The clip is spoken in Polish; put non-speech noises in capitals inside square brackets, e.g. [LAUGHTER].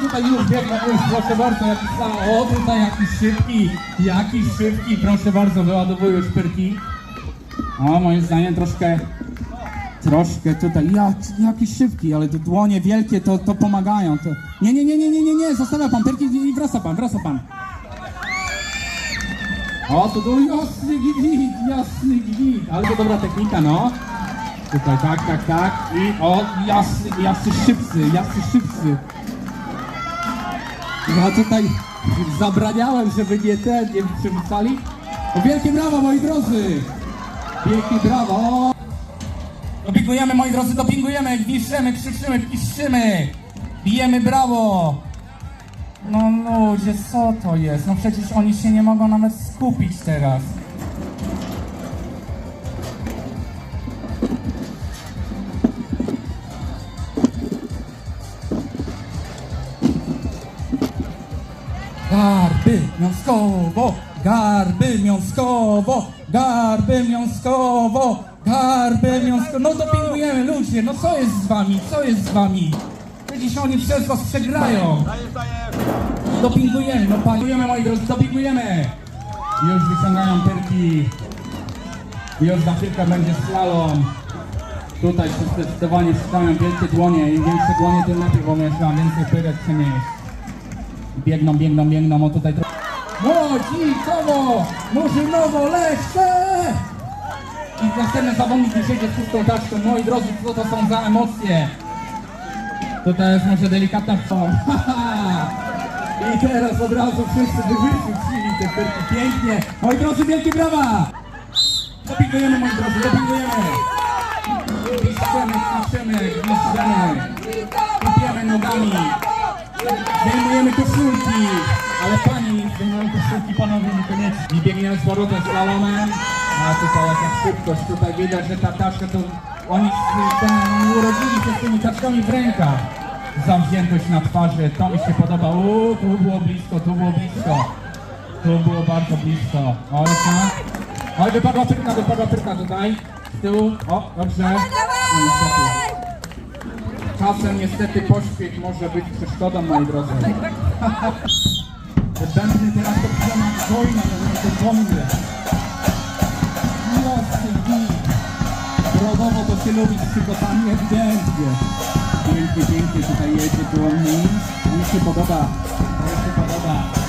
Tutaj już biegną, już proszę bardzo, jakiś o tutaj jakiś szybki, jakiś szybki, proszę bardzo, wyładowują szpyrki. O, moim zdaniem troszkę, troszkę tutaj, jak, jakiś szybki, ale dłonie wielkie to, to pomagają. To... Nie, nie, nie, nie, nie, nie, nie, zostawia pan pyrki i wraca pan, wraca pan. O, to był jasny gwint, jasny gwint, ale to dobra technika, no. Tutaj tak, tak, tak i o, jasny, jasny szybcy, jasny szybcy. Ja tutaj zabraniałem, żeby nie ten, nie przemycali. O, wielkie brawa, moi drodzy! Wielkie brawo! Dopingujemy, moi drodzy, dopingujemy, gwiszczymy, krzyczymy, piszczymy! Bijemy brawo! No ludzie, co to jest? No przecież oni się nie mogą nawet skupić teraz. Garby Miąskowo, Garby Miąskowo, Garby Miąskowo, Garby Miąskowo. No dopingujemy ludzie, no co jest z wami, co jest z wami? Przecież oni przez was przegrają. Dopingujemy, no paniujemy moi drodzy, dopingujemy. Już wyciągają pyrki. Już za chwilkę będzie slalom. Tutaj zdecydowanie szukają wielkie dłonie. Im większe dłonie, tym lepiej, bo ja mam więcej pyrek przenieść. Biegną, biegną, biegną, o tutaj... tro- Młodzikowo, Murzynowo, Leszcze! I następny zawodnik już jedzie z pustą taczką. Moi drodzy, co to są za emocje? Tutaj jest może delikatna forma. [LAUGHS] I teraz od razu wszyscy wyrzucili te pyrki. Pięknie. Moi drodzy, wielkie brawa! Dopingujemy, moi drodzy, dopingujemy. Piszczemy, piszczemy, piszczemy. Kupiemy nogami. Zdejmujemy koszulki. Ale pani, zdejmują koszulki, panowie niekoniecznie. I biegniemy z powrotem slalomem. A tutaj jaka szybkość. Tutaj widać, że ta taszka to... Oni z- urodzili się z tymi taczkami w rękach. Zamkniętość na twarzy, to mi się podoba. Uuu, tu było blisko, tu było blisko. Tu było bardzo blisko. Oj, tak. Oj, wypadła pyrka, wypadła pyrka tutaj. Z tyłu. O, dobrze. No, niestety. Czasem niestety pośpiech może być przeszkodą, moi drodzy. Bębny teraz to przyjemna wojna, to bomby. Mocny git. Rodowo to się lubi z przygotami ewidentnie. Pięknie, pięknie tutaj jedzie dłoń. Mi się podoba. Mi się podoba.